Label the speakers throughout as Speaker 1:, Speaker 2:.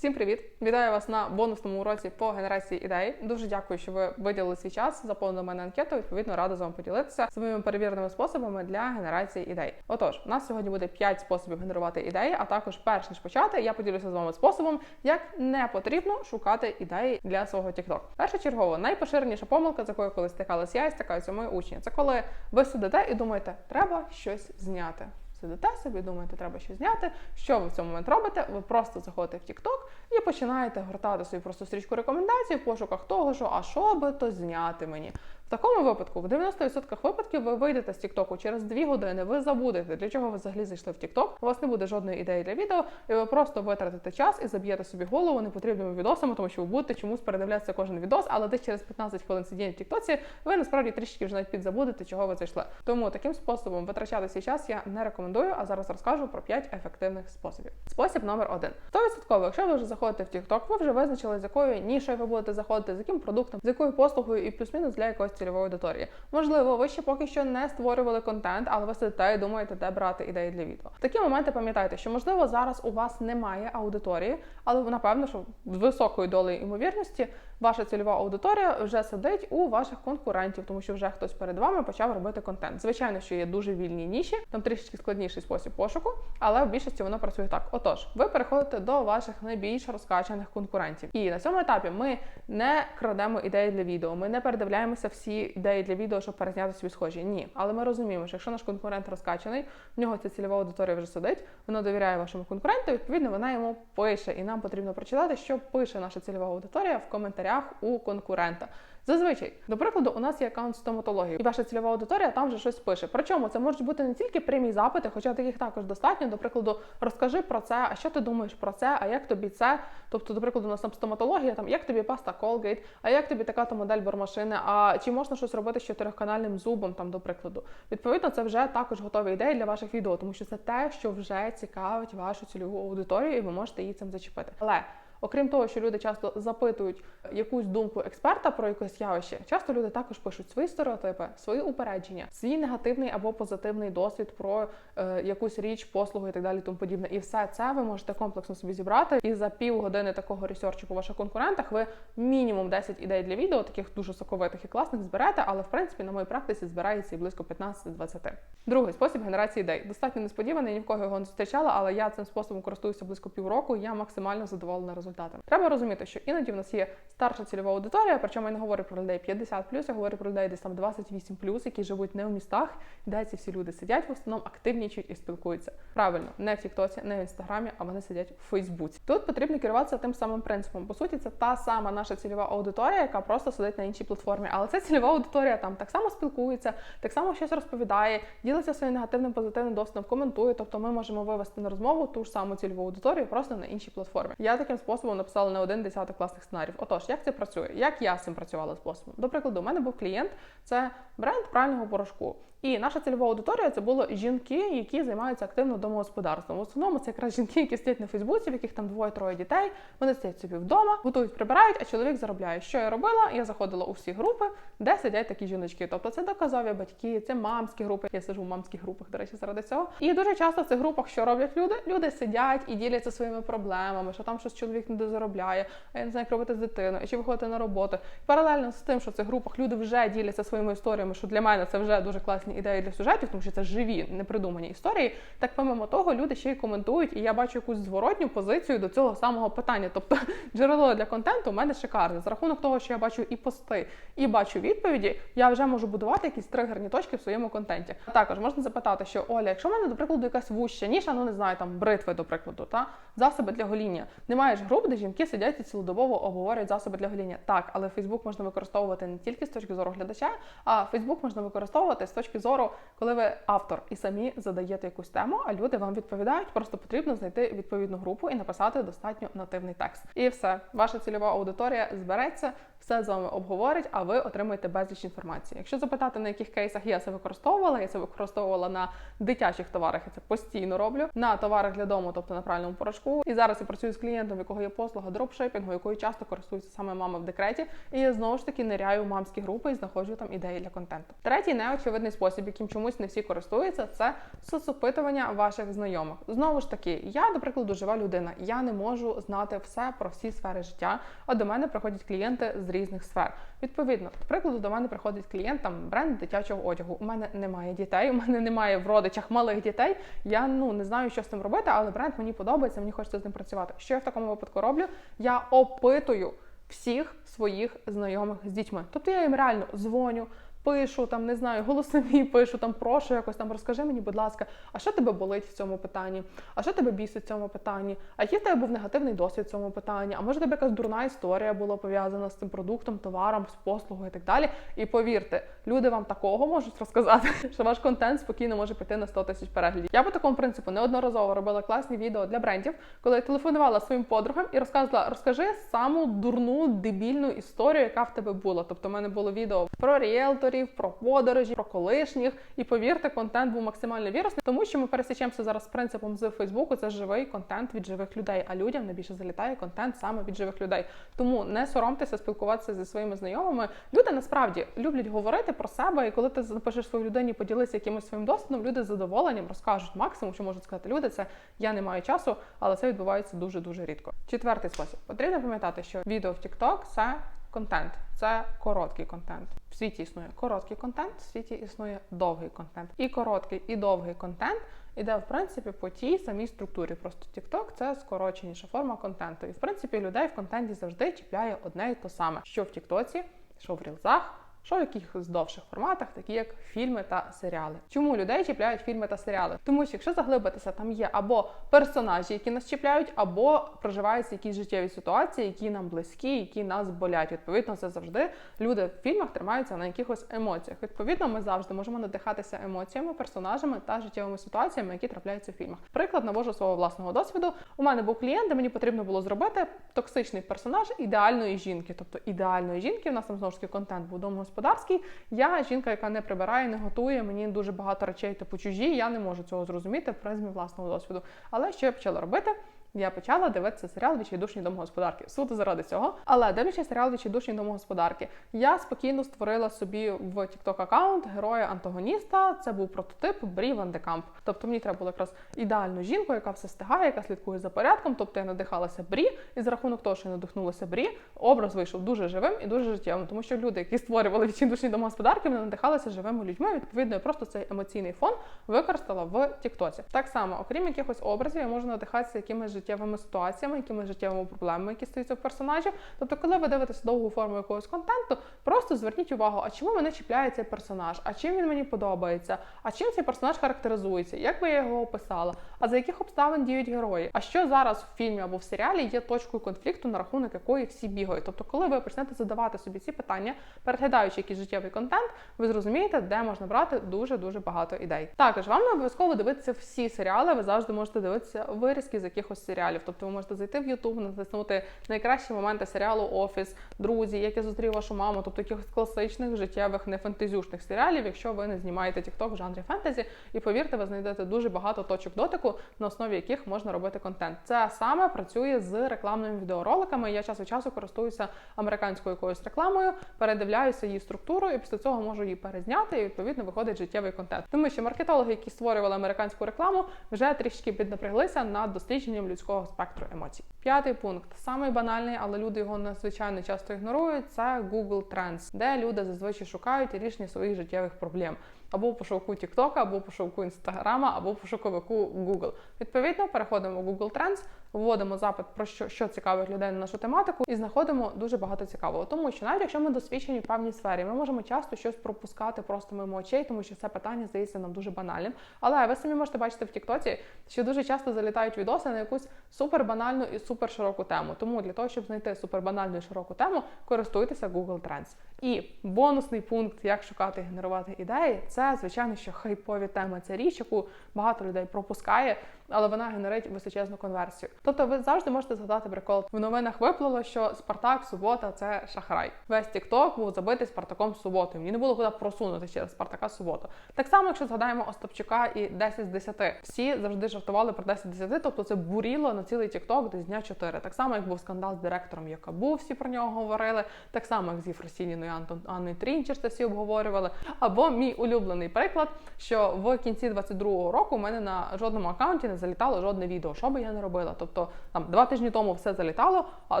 Speaker 1: Всім привіт! Вітаю вас на бонусному уроці по генерації ідей. Дуже дякую, що ви виділили свій час, заповнили мене анкету. Відповідно, рада з вами поділитися своїми перевіреними способами для генерації ідей. Отож, у нас сьогодні буде 5 способів генерувати ідеї. А також, перш ніж почати, я поділюся з вами способом, як не потрібно шукати ідеї для свого TikTok. Першочергово, найпоширеніша помилка, з якою колись стикалась я і стикаються мої учні. Це коли ви сидите і думаєте, треба щось зняти. Сидите собі, думаєте, треба щось зняти. Що ви в цьому момент робите? Ви просто заходите в TikTok і починаєте гортати собі просто стрічку рекомендацій в пошуках того, що а що би то зняти мені. Такому випадку, в 90% випадків, ви вийдете з Тіктоку через 2 години, ви забудете, для чого ви взагалі зайшли в Тікток. У вас не буде жодної ідеї для відео, і ви просто витратите час і заб'єте собі голову непотрібними відосами, тому що ви будете чомусь передивлятися кожен відос, але десь через 15 хвилин сидіння в Тіктоці ви насправді трішки вже навіть підзабудете, чого ви зайшли. Тому таким способом витрачати свій час я не рекомендую. А зараз розкажу про 5 ефективних способів. Спосіб номер один. 100%, якщо ви вже заходите в TikTok, ви вже визначили, з якою нішою ви будете заходити, з яким продуктом, з якою послугою і плюс-мінус для якоїсь цільової аудиторії. Можливо, ви ще поки що не створювали контент, але ви сидите і думаєте, де брати ідеї для відео. Такі моменти пам'ятайте, що можливо зараз у вас немає аудиторії, але напевно, що з високою долею ймовірності ваша цільова аудиторія вже сидить у ваших конкурентів, тому що вже хтось перед вами почав робити контент. Звичайно, що є дуже вільні ніші, там трішечки складніший спосіб пошуку, але в більшості воно працює так. Отож, ви переходите до ваших найбільш розкачаних конкурентів. І на цьому етапі ми не крадемо ідеї для відео, ми не передивляємося всі ідеї для відео, щоб перезняти собі схожі. Ні, але ми розуміємо, що якщо наш конкурент розкачаний, в нього ця цільова аудиторія вже сидить, вона довіряє вашому конкуренту. Відповідно, вона йому пише, і нам потрібно прочитати, що пише наша цільова аудиторія в коментарях у конкурента. Зазвичай, до прикладу, у нас є аккаунт стоматології, і ваша цільова аудиторія там вже щось пише. Причому це можуть бути не тільки прямі запити, хоча таких також достатньо. До прикладу, розкажи про це, а що ти думаєш про це, а як тобі це? Тобто, до прикладу, у нас там стоматологія, там як тобі паста Colgate, а як тобі така то модель бормашини, а чи можна щось робити з чотириканальним зубом, там, до прикладу. Відповідно, це вже також готові ідеї для ваших відео, тому що це те, що вже цікавить вашу цільову аудиторію, і ви можете її цим зачепити. Але Окрім того, що люди часто запитують якусь думку експерта про якесь явище, часто люди також пишуть свої стереотипи, свої упередження, свій негативний або позитивний досвід про е, якусь річ, послугу і так далі. Тому подібне. І все це ви можете комплексно собі зібрати. І за півгодини такого ресерчу по ваших конкурентах ви мінімум 10 ідей для відео, таких дуже соковитих і класних зберете. Але в принципі на моїй практиці збирається і близько 15-20. Другий спосіб генерації ідей. Достатньо несподіваний, ні в кого його не зустрічала, але я цим способом користуюся близько півроку. Я максимально задоволена результатом результатами. Треба розуміти, що іноді в нас є старша цільова аудиторія, причому я не говорю про людей 50+, я говорю про людей десь там 28+, які живуть не в містах, де ці всі люди сидять, в основному активнічують і спілкуються. Правильно, не в Тіктоці, не в інстаграмі, а вони сидять в Фейсбуці. Тут потрібно керуватися тим самим принципом. По суті, це та сама наша цільова аудиторія, яка просто сидить на іншій платформі. Але ця цільова аудиторія там так само спілкується, так само щось розповідає, ділиться своїм негативним позитивним досвідом, коментує. Тобто ми можемо вивести на розмову ту ж саму цільову аудиторію просто на іншій платформі. Я таким способом написала не один десяток класних сценаріїв. Отож, як це працює? Як я з цим працювала способом? До прикладу, у мене був клієнт, це бренд прального порошку. І наша цільова аудиторія це були жінки, які займаються активно домогосподарством. В основному це якраз жінки, які сидять на Фейсбуці, в яких там двоє-троє дітей. Вони сидять собі вдома, готують, прибирають, а чоловік заробляє. Що я робила? Я заходила у всі групи, де сидять такі жіночки. Тобто це доказові батьки, це мамські групи. Я сиджу в мамських групах, до речі, заради цього. І дуже часто в цих групах що роблять люди? Люди сидять і діляться своїми проблемами, що там щось чоловік не дозаробляє, а я не знаю, як робити з дитиною, чи виходити на роботу. Паралельно з тим, що в цих групах люди вже діляться своїми історіями, що для мене це вже дуже класні ідеї для сюжетів, тому що це живі, непридумані історії. Так, помимо того, люди ще й коментують, і я бачу якусь зворотню позицію до цього самого питання. Тобто джерело для контенту у мене шикарне. За рахунок того, що я бачу і пости, і бачу відповіді, я вже можу будувати якісь тригерні точки в своєму контенті. А Також можна запитати, що Оля, якщо в мене, до прикладу, якась вуща ніша, ну не знаю, там бритви, до прикладу, та засоби для гоління. Немає ж груп, де жінки сидять і цілодобово обговорюють засоби для гоління. Так, але Фейсбук можна використовувати не тільки з точки зору глядача, а Фейсбук можна використовувати з точки зору, коли ви автор і самі задаєте якусь тему, а люди вам відповідають. Просто потрібно знайти відповідну групу і написати достатньо нативний текст. І все, ваша цільова аудиторія збереться, все з вами обговорить, а ви отримаєте безліч інформації. Якщо запитати, на яких кейсах я це використовувала, я це використовувала на дитячих товарах, я це постійно роблю, на товарах для дому, тобто на пральному порошку. І зараз я працюю з клієнтом, в якого є послуга дропшипінгу, якою часто користуються саме мами в декреті. І я знову ж таки ниряю в мамські групи і знаходжу там ідеї для контенту. Третій неочевидний спосіб яким чомусь не всі користуються, це соцопитування ваших знайомих. Знову ж таки, я, до прикладу, жива людина. Я не можу знати все про всі сфери життя. А до мене приходять клієнти з різних сфер. Відповідно, до прикладу, до мене приходить клієнт там бренд дитячого одягу. У мене немає дітей, у мене немає в родичах малих дітей. Я ну не знаю, що з цим робити, але бренд мені подобається, мені хочеться з ним працювати. Що я в такому випадку роблю? Я опитую всіх своїх знайомих з дітьми. Тобто я їм реально дзвоню. Пишу там, не знаю, голосові пишу там, прошу якось там розкажи мені, будь ласка, а що тебе болить в цьому питанні? А що тебе бісить в цьому питанні? А який в тебе був негативний досвід в цьому питанні? А може тебе якась дурна історія була пов'язана з цим продуктом, товаром, з послугою і так далі? І повірте, люди вам такого можуть розказати, що ваш контент спокійно може піти на 100 тисяч переглядів. Я по такому принципу неодноразово робила класні відео для брендів, коли я телефонувала своїм подругам і розказувала, розкажи саму дурну дебільну історію, яка в тебе була. Тобто, в мене було відео про ріелторів, про подорожі, про колишніх. І повірте, контент був максимально вірусний, тому що ми пересічемося зараз принципом з Фейсбуку. Це живий контент від живих людей. А людям найбільше залітає контент саме від живих людей. Тому не соромтеся спілкуватися зі своїми знайомими. Люди насправді люблять говорити про себе, і коли ти напишеш своїй людині, поділися якимось своїм досвідом, люди з задоволенням розкажуть максимум, що можуть сказати люди. Це я не маю часу, але це відбувається дуже дуже рідко. Четвертий спосіб потрібно пам'ятати, що відео в TikTok – це контент, це короткий контент. Світі існує короткий контент, в світі існує довгий контент. І короткий, і довгий контент іде в принципі по тій самій структурі. Просто TikTok – це скороченіша форма контенту. І в принципі людей в контенті завжди чіпляє одне і те саме, що в Тіктоці, що в рілзах. Що в якихось довших форматах, такі як фільми та серіали. Чому людей чіпляють фільми та серіали? Тому що якщо заглибитися, там є або персонажі, які нас чіпляють, або проживаються якісь життєві ситуації, які нам близькі, які нас болять. Відповідно, це завжди люди в фільмах тримаються на якихось емоціях. Відповідно, ми завжди можемо надихатися емоціями, персонажами та життєвими ситуаціями, які трапляються в фільмах. Приклад навожу свого власного досвіду. У мене був клієнт, де мені потрібно було зробити токсичний персонаж ідеальної жінки, тобто ідеальної жінки. У нас там знову ж таки контент був домогосподарський. Я жінка, яка не прибирає, не готує. Мені дуже багато речей типу чужі. Я не можу цього зрозуміти в призмі власного досвіду. Але що я почала робити? Я почала дивитися серіал Відчайдушні домогосподарки. Суто заради цього. Але дивлячись серіал Відчайдушні домогосподарки, я спокійно створила собі в TikTok аккаунт героя антагоніста. Це був прототип Брі Ван де Камп. Тобто мені треба було якраз ідеальну жінку, яка все стигає, яка слідкує за порядком. Тобто я надихалася Брі, і за рахунок того, що я надихнулася Брі, образ вийшов дуже живим і дуже життєвим. Тому що люди, які створювали відчайдушні домогосподарки, вони надихалися живими людьми. Відповідно, я просто цей емоційний фон використала в Тіктоці. Так само, окрім якихось образів, я можу надихатися якимись життєвими ситуаціями, якимись життєвими проблемами, які стаються в персонажів. Тобто, коли ви дивитеся довгу форму якогось контенту, просто зверніть увагу, а чому мене чіпляє цей персонаж, а чим він мені подобається, а чим цей персонаж характеризується, як би я його описала, а за яких обставин діють герої, а що зараз в фільмі або в серіалі є точкою конфлікту, на рахунок якої всі бігають. Тобто, коли ви почнете задавати собі ці питання, переглядаючи якийсь життєвий контент, ви зрозумієте, де можна брати дуже дуже багато ідей. Також вам не обов'язково дивитися всі серіали, ви завжди можете дивитися вирізки з якихось серіалів. Тобто ви можете зайти в YouTube, натиснути найкращі моменти серіалу Офіс, друзі, як я зустрів вашу маму, тобто якихось класичних життєвих, не фентезюшних серіалів, якщо ви не знімаєте TikTok в жанрі фентезі. І повірте, ви знайдете дуже багато точок дотику, на основі яких можна робити контент. Це саме працює з рекламними відеороликами. Я час від часу користуюся американською якоюсь рекламою, передивляюся її структуру, і після цього можу її перезняти, і відповідно виходить життєвий контент. Тому що маркетологи, які створювали американську рекламу, вже трішки піднапряглися над дослідженням людського спектру емоцій. П'ятий пункт самий банальний, але люди його надзвичайно часто ігнорують. Це Google Trends, де люди зазвичай шукають рішення своїх життєвих проблем. Або у пошуку TikTok, або у пошуку Інстаграма, або у пошуковику Google. Відповідно, переходимо в Google Trends, вводимо запит про що, що цікавить людей на нашу тематику, і знаходимо дуже багато цікавого. Тому що навіть якщо ми досвідчені в певній сфері, ми можемо часто щось пропускати просто мимо очей, тому що це питання здається нам дуже банальним. Але ви самі можете бачити в Тіктоці, що дуже часто залітають відоси на якусь супер банальну і супер широку тему. Тому для того, щоб знайти супер банальну і широку тему, користуйтеся Google Trends. І бонусний пункт, як шукати і генерувати ідеї, це звичайно, що хайпові теми. Це річ, яку багато людей пропускає, але вона генерить височезну конверсію. Тобто, ви завжди можете згадати прикол. В новинах виплило, що Спартак субота це шахрай. Весь Тікток був забитий Спартаком суботу. Мені не було куди просунути через Спартака суботу. Так само, якщо згадаємо Остапчука і 10 з 10. всі завжди жартували про 10 з 10, тобто це буріло на цілий Тікток десь дня 4. Так само, як був скандал з директором Якабу, всі про нього говорили. Так само, як з Єфросініною Антон Анною Трінчер, це всі обговорювали. Або мій улюблений приклад, що в кінці 22-го року у мене на жодному аккаунті не залітало жодне відео, що би я не робила. Тобто там два тижні тому все залітало, а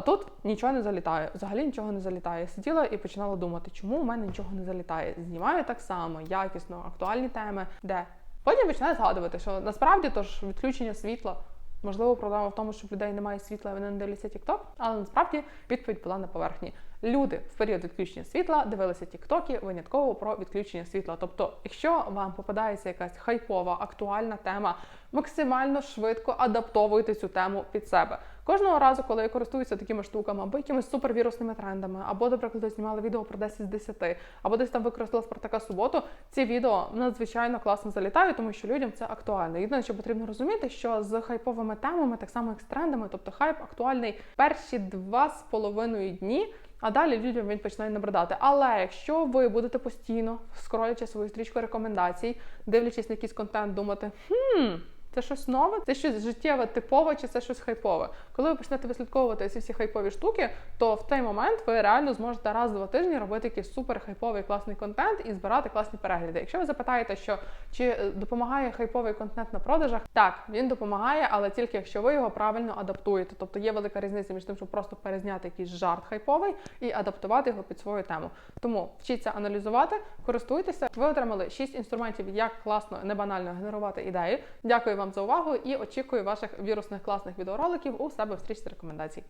Speaker 1: тут нічого не залітає. Взагалі нічого не залітає. Сиділа і починала думати, чому у мене нічого не залітає. Знімаю так само, якісно, актуальні теми, де потім починаю згадувати, що насправді то ж відключення світла. Можливо, проблема в тому, що в людей немає світла, і вони не дивляться TikTok, але насправді відповідь була на поверхні. Люди в період відключення світла дивилися тіктоки винятково про відключення світла. Тобто, якщо вам попадається якась хайпова, актуальна тема, максимально швидко адаптовуйте цю тему під себе. Кожного разу, коли я користуюся такими штуками, або якимись супервірусними трендами, або, до прикладу, знімала відео про 10 з 10, або десь там використала Спартака суботу, ці відео надзвичайно класно залітають, тому що людям це актуально. Єдине, що потрібно розуміти, що з хайповими темами, так само як з трендами, тобто хайп актуальний перші два з половиною дні. А далі людям він починає набридати. Але якщо ви будете постійно скролячи свою стрічку рекомендацій, дивлячись на якийсь контент, думати, хм. Це щось нове, це щось життєве, типове, чи це щось хайпове. Коли ви почнете вислідковувати ці всі хайпові штуки, то в той момент ви реально зможете раз в два тижні робити якийсь супер хайповий класний контент і збирати класні перегляди. Якщо ви запитаєте, що чи е, допомагає хайповий контент на продажах, так він допомагає, але тільки якщо ви його правильно адаптуєте. Тобто є велика різниця між тим, щоб просто перезняти якийсь жарт хайповий і адаптувати його під свою тему. Тому вчіться аналізувати, користуйтеся. Ви отримали 6 інструментів, як класно, не банально генерувати ідеї. Вам за увагу і очікую ваших вірусних класних відеороликів у себе в стрічці рекомендацій.